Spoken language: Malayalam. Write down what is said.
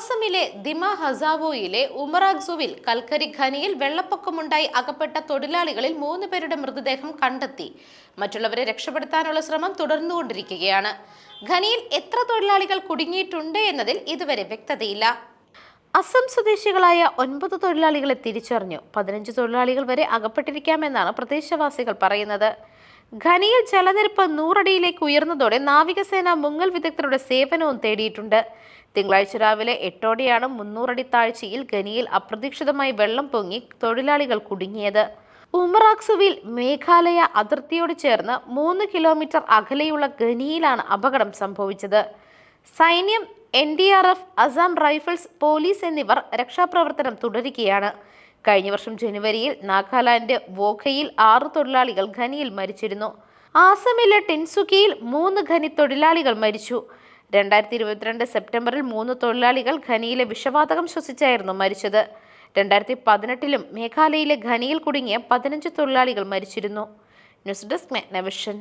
ആസമിലെ ദിമ ഹസാവോയിലെ ഉമറാഗ്സുവിൽ കൽക്കരി ഖനിയിൽ വെള്ളപ്പൊക്കമുണ്ടായി അകപ്പെട്ട തൊഴിലാളികളിൽ മൂന്ന് പേരുടെ മൃതദേഹം കണ്ടെത്തി. മറ്റുള്ളവരെ രക്ഷപ്പെടുത്താനുള്ള ശ്രമം തുടർന്നുകൊണ്ടിരിക്കുകയാണ്. ഖനിയിൽ എത്ര തൊഴിലാളികൾ കുടുങ്ങിയിട്ടുണ്ട് എന്നതിൽ ഇതുവരെ വ്യക്തതയില്ല. അസം സ്വദേശികളായ ഒൻപത് തൊഴിലാളികളെ തിരിച്ചറിഞ്ഞു. പതിനഞ്ച് തൊഴിലാളികൾ വരെ അകപ്പെട്ടിരിക്കാമെന്നാണ് പ്രദേശവാസികൾ പറയുന്നത്. ഖനിയിൽ ജലനിരപ്പ് നൂറടിയിലേക്ക് ഉയർന്നതോടെ നാവികസേന മുങ്ങൽ വിദഗ്ധരുടെ സേവനവും തേടിയിട്ടുണ്ട്. തിങ്കളാഴ്ച രാവിലെ എട്ടോടെയാണ് മുന്നൂറടി താഴ്ചയിൽ ഖനിയിൽ അപ്രതീക്ഷിതമായി വെള്ളം പൊങ്ങി തൊഴിലാളികൾ കുടുങ്ങിയത്. ഉമറാക്സുവിൽ മേഘാലയ അതിർത്തിയോട് ചേർന്ന് മൂന്ന് കിലോമീറ്റർ അകലെയുള്ള ഖനിയിലാണ് അപകടം സംഭവിച്ചത്. സൈന്യം N D R F Assam Rifles police എന്നിവർ രക്ഷാപ്രവർത്തനം തുടരുകയാണ്. കഴിഞ്ഞ വർഷം ജനുവരിയിൽ നാഗാലാൻഡ് വോഖയിൽ ആറ് തൊഴിലാളികൾ ഖനിയിൽ മരിച്ചിരുന്നു. ആസമിലെ ടിൻസുക്കിയിൽ മൂന്ന് ഖനി തൊഴിലാളികൾ മരിച്ചു. രണ്ടായിരത്തി ഇരുപത്തിരണ്ട് സെപ്റ്റംബറിൽ മൂന്ന് തൊഴിലാളികൾ ഖനിയിലെ വിഷവാതകം ശ്വസിച്ചായിരുന്നു മരിച്ചത്. രണ്ടായിരത്തി പതിനെട്ടിലും മേഘാലയയിലെ ഖനിയിൽ കുടുങ്ങിയ പതിനഞ്ച് തൊഴിലാളികൾ മരിച്ചിരുന്നു. News desk മെഗ്നവിഷൻ.